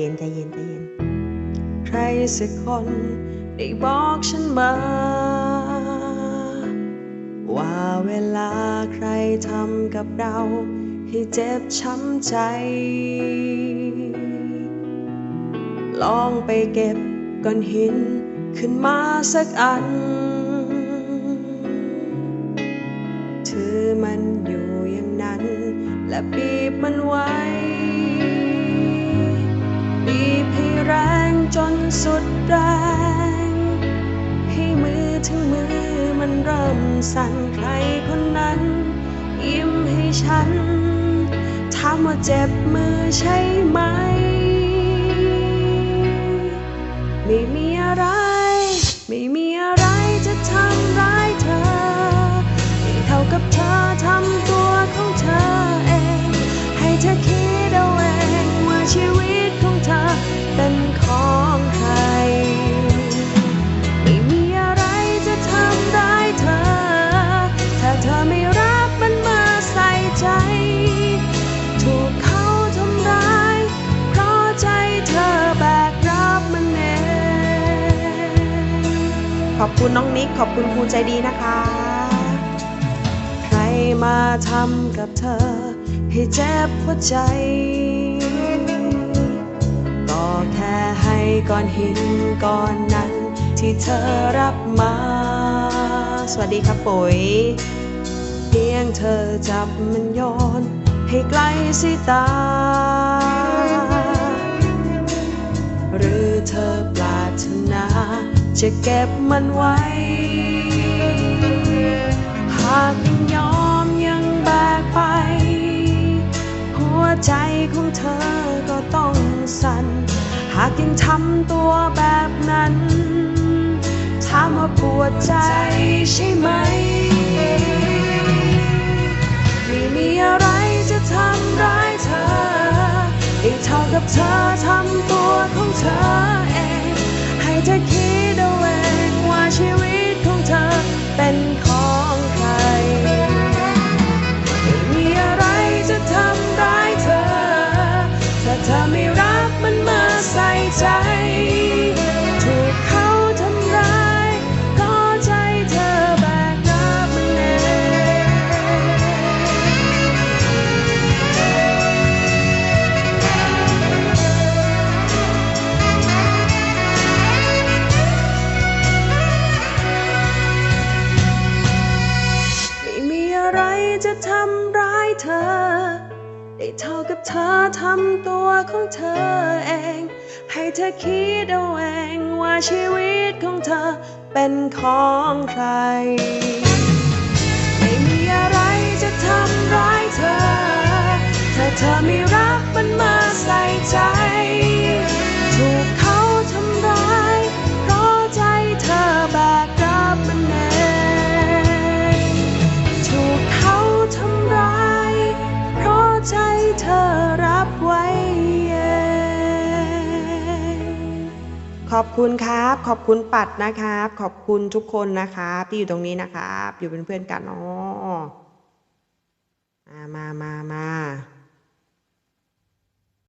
เย็นใจเย็นใจเย็น ใครสักคนได้บอกฉันมา ว่าเวลาใครทำกับเรา ให้เจ็บช้ำใจ ลองไปเก็บก้อนหินขึ้นมาสักอัน ถือมันอยู่อย่างนั้น และบีบมันไว้ สุดแรง ให้มือถึงมือมันเริ่มสั่นใครคนนั้น ยิ้มให้ฉันถามว่าเจ็บมือใช่ไหม ไม่มีอะไร ใจ ถูกเขาทำร้าย เพราะใจเธอแบกรับมันเองขอบคุณน้องนิกขอบคุณครูใจดีนะคะ ใครมาทำกับเธอ ให้เจ็บหัวใจ ก็แค่ให้ก้อนหินก้อนนั้นที่เธอรับมา สวัสดีครับปุ๋ย เพียงเธอจับมันโยนให้ไกลสายตา หรือเธอปรารถนา จะเก็บมันไว้ หากยังยอมยังแบกไป หัวใจของเธอก็ต้องสั่น หากยังทำตัวแบบนั้นถามว่าปวดใจใช่ ได้เท่ากับเธอทำตัวของเธอเอง ให้เธอคิดเอาเองว่าชีวิตของเธอเป็นของใครไม่มีอะไรจะทำร้ายเธอถ้าเธอ เธอ ได้เท่ากับเธอทำตัวของเธอเอง ให้เธอคิดเอาเองว่าชีวิตของเธอเป็นของใคร ไม่มีอะไรจะทำร้ายเธอ ถ้าเธอมี ขอบคุณครับ ขอบคุณปัดนะครับ ขอบคุณทุกคนนะครับ ที่อยู่ตรงนี้นะครับ อยู่เป็นเพื่อนกันอ๋อมามามามา